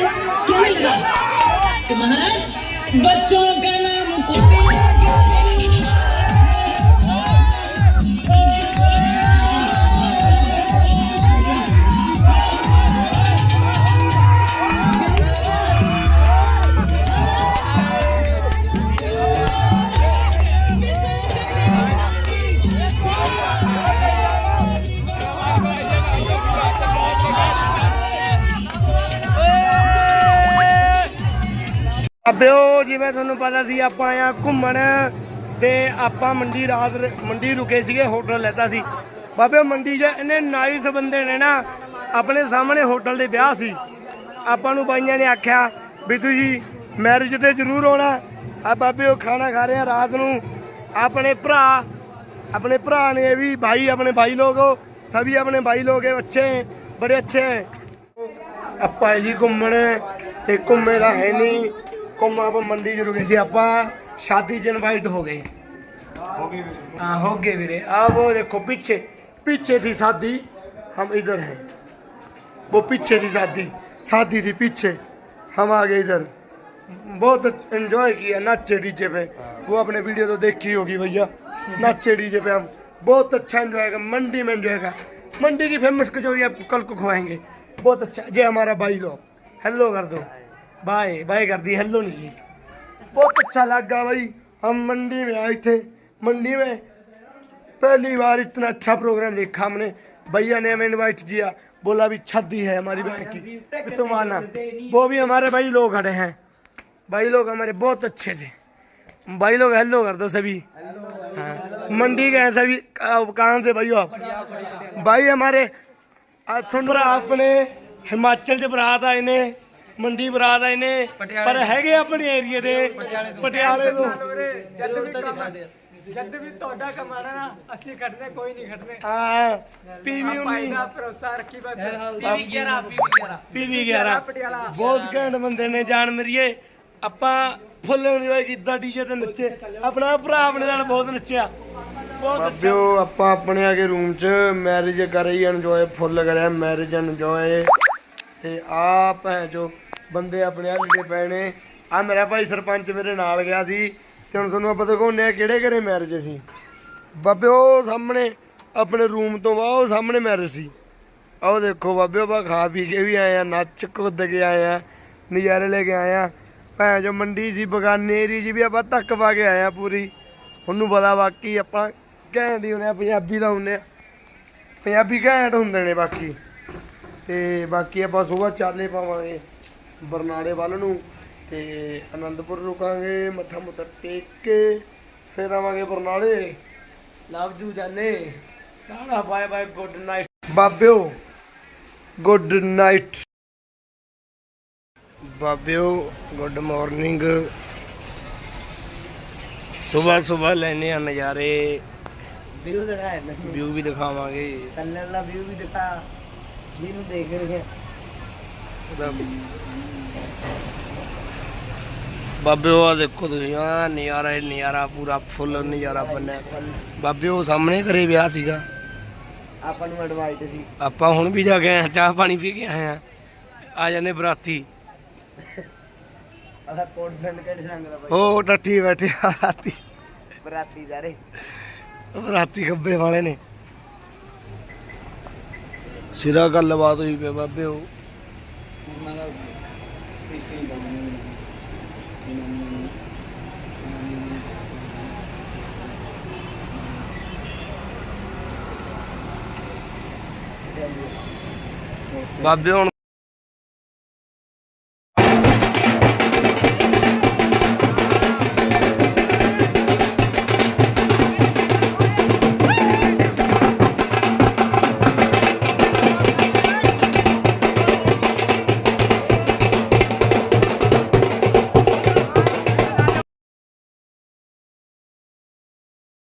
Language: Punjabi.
क्या है क्यों नहीं लगा कि महाराज बच्चों का नाम कुत्ते ਅਬਿਓ ਜਿਵੇਂ ਤੁਹਾਨੂੰ ਪਤਾ ਸੀ, ਆਪਾਂ ਆਇਆ ਘੁੰਮਣ ਤੇ ਆਪਾਂ ਮੰਡੀ ਰਾਤ ਮੰਡੀ ਰੁਕੇ ਸੀਗੇ, ਹੋਟਲ ਲੈਤਾ ਸੀ। ਬਾਬੇ ਮੰਡੀ 'ਚ ਇਹਨੇ ਨਾਈਸ ਬੰਦੇ ਨੇ ਨਾ, ਆਪਣੇ ਸਾਹਮਣੇ ਹੋਟਲ ਦੇ ਵਿਆਹ ਸੀ। ਆਪਾਂ ਨੂੰ ਬਾਈਆਂ ਨੇ ਆਖਿਆ, ਵੀ ਤੁਸੀਂ ਮੈਰਿਜ ਤੇ ਜ਼ਰੂਰ ਆਉਣਾ। ਆ ਬਾਬੇ ਉਹ ਖਾਣਾ ਖਾ ਰਿਹਾ ਰਾਤ ਨੂੰ। ਆਪਣੇ ਭਰਾ ਆਪਣੇ ਭਰਾ ਨੇ ਵੀ ਭਾਈ, ਆਪਣੇ ਭਾਈ ਲੋਕ ਸਭੀ ਆਪਣੇ ਭਾਈ ਲੋਗੇ ਅੱਛੇ ਬੜੇ ਅੱਛੇ ਆਪਾਂ ਜੀ ਘੁੰਮਣ, ਤੇ ਘੁੰਮੇ ਦਾ ਹੈ ਨਹੀਂ मंडी ज़रूर गए। आप शादी च इनवाइट हो गए हाँ हो गए वीरे अब देखो पीछे पीछे थी शादी। हम इधर हैं। वो पीछे थी शादी। शादी थी पीछे। हम आ गए इधर। बहुत एंजॉय किया नाचे डीजे पे। वो अपने वीडियो तो देखी होगी भैया। नाचे डीजे पे हम। बहुत अच्छा एंजॉय कर मंडी में एंजॉय कर मंडी की फ़ेमस कचोरी आप कल को खुवाएँगे बहुत अच्छा। जय हमारा भाई लोग। हेलो कर दो। भाई भाई कर दी हेलो नहीं। बहुत अच्छा लगा भाई, हम मंडी में आए थे, मंडी में पहली बार इतना अच्छा प्रोग्राम देखा हमने। भैया ने हमें इनवाइट किया, बोला भी छत है हमारी बहन की तो तुम आना। वो भी हमारे भाई लोग खड़े हैं। भाई लोग हमारे बहुत अच्छे थे। भाई लोग हेलो कर दो सभी। हाँ। मंडी गए सभी, कहाँ से भाई आप? भाई हमारे सुन रहा आपने, हिमाचल से बढ़ा था इन्हें। ਮੰਡੀ ਬਰਾਤ ਆਏ ਨੇ ਪਰ ਹੈਗੇ ਆਪਣੇ ਏਰੀਏ ਦੇ ਪਟਿਆਲੇ ਤੋਂ। ਜਦ ਵੀ ਤੁਹਾਡਾ ਕਮਾਣਾ ਨਾ ਅਸੀਂ ਖੜਨੇ ਕੋਈ ਨਹੀਂ ਖੜਨੇ ਹਾਂ ਪੀਵੀ ਭਾਈ 19 ਦਾ ਭਰੋਸਾ ਰੱਖੀ ਬਸ। ਪੀਵੀ 11 ਬਹੁਤ ਘੈਂਟ ਬੰਦੇ ਨੇ ਜਾਨ ਮਰੀਏ। ਆਪਾਂ ਫੁੱਲ ਇੰਜੋਏ ਕੀਤਾ ਡੀਜੇ ਤੇ ਨੱਚੇ। ਆਪਣਾ ਭਰਾ ਆਪਣੇ ਨਾਲ ਬਹੁਤ ਨੱਚਿਆ। ਬਹੁਤ ਬਾਬਿਓ ਆਪਾਂ ਆਪਣੇ ਆਗੇ ਰੂਮ 'ਚ ਮੈਰਿਜ ਕਰੀ ਇੰਜੋਏ ਫੁੱਲ ਕਰਿਆ। ਮੈਰਿਜ ਇੰਜੋਏ ਤੇ ਆ ਭੈਣ ਜੋ ਬੰਦੇ ਆਪਣੇ ਆ ਲਿੜੇ ਪਏ ਨੇ। ਆ ਮੇਰਾ ਭਾਈ ਸਰਪੰਚ ਮੇਰੇ ਨਾਲ ਗਿਆ ਸੀ ਤੇ ਹੁਣ ਤੁਹਾਨੂੰ ਆਪਾਂ ਦਿਖਾਉਂਦੇ ਆ ਕਿਹੜੇ ਘਰੇ ਮੈਰਿਜ ਸੀ। ਬਾਬੇ, ਉਹ ਸਾਹਮਣੇ ਆਪਣੇ ਰੂਮ ਤੋਂ ਵਾ ਉਹ ਸਾਹਮਣੇ ਮੈਰਿਜ ਸੀ। ਆਓ ਦੇਖੋ ਬਾਬੇ, ਆਪਾਂ ਖਾ ਪੀ ਕੇ ਵੀ ਆਏ ਆ ਨੱਚ ਕੁੱਦ ਕੇ ਆਏ ਆ ਨਜ਼ਾਰੇ ਲੈ ਕੇ ਆਏ ਆ ਭੈਣ ਜੋ ਮੰਡੀ ਸੀ ਬਗਾਨੇਰੀ ਜੀ ਵੀ ਆਪਾਂ ਧੱਕ ਪਾ ਕੇ ਆਏ ਆ ਪੂਰੀ। ਉਹਨੂੰ ਪਤਾ ਬਾਕੀ ਆਪਾਂ ਘੈਂਟ ਹੀ ਹੁੰਦੇ ਆ ਪੰਜਾਬੀ ਦਾ ਹੁੰਦੇ ਆ ਪੰਜਾਬੀ ਘੈਂਟ ਹੁੰਦੇ ਨੇ ਬਾਕੀ। ਤੇ ਬਾਕੀ ਆਪਾਂ ਸੁਬਾਹ ਚਾਲੇ ਪਾਵਾਂਗੇ ਬਰਨਾਲੇ ਵੱਲ ਨੂੰ ਤੇ ਅਨੰਦਪੁਰ ਰੁਕਾਂਗੇ ਮੱਥਾ ਮੁੱਥਾ ਟੇਕ ਕੇ ਫਿਰ ਆਵਾਂਗੇ ਬਰਨਾਲੇ। ਲਵ ਜੂ ਜਾਨੇ। ਟਾੜਾ ਬਾਏ ਬਾਏ ਗੁੱਡ ਨਾਈਟ ਬਾਬਿਓ ਗੁੱਡ ਨਾਈਟ ਬਾਬਿਓ ਗੁੱਡ ਮਾਰਨਿੰਗ ਸਵੇਰ ਸਵੇਰ ਲੈਨੇ ਆ ਨਜ਼ਾਰੇ। ਵਿਊ ਦਿਖਾਵਾਂਗੇ ਵਿਊ ਵੀ ਦਿਖਾਵਾਂਗੇ। ਦਾ ਵਿਊ ਵੀ ਦਿਖਾ ਜਿਹਨੂੰ ਦੇਖ ਰਹੇ। ਹੈ ਬਾਬਿਓ ਆ ਦੇਖੋ ਤੁਸੀਂ ਆ ਨਜ਼ਾਰਾ ਹੀ ਨਜ਼ਾਰਾ ਪੂਰਾ ਫੁੱਲ ਨਜ਼ਾਰਾ ਬਣਿਆ। ਬਾਬਿਓ ਸਾਹਮਣੇ ਘਰੇ ਵਿਆਹ ਸੀਗਾ। ਆਪਾਂ ਨੂੰ ਐਡਵਾਈਟ ਸੀ। ਆਪਾਂ ਹੁਣ ਵੀ ਜਾ ਕੇ ਆਏ ਹਾਂ, ਚਾਹ ਪਾਣੀ ਪੀ ਕੇ ਆਏ ਆ ਆ ਜਾਂਦੇ ਬਰਾਤੀ। ਅਸਾਂ ਕੋਟ ਫਰੈਂਡ ਕਿਹੜੇ ਸੰਗ ਦਾ ਬਾਈ? ਉਹ ਟੱਟੀ ਬੈਠੇ ਆ ਰਾਤੀ ਬਰਾਤੀ ਸਾਰੇ। ਰਾਤੀ ਗੱਬੇ ਵਾਲੇ ਨੇ। ਸਿਰਾ ਗੱਲਬਾਤ ਹੋਈ ਪਈ ਬਾਬੇ ਉਹ। ਉਹਨਾਂ ਦਾ ਸਿਸਟਮ ਬਾਬੇ ਹੁਣ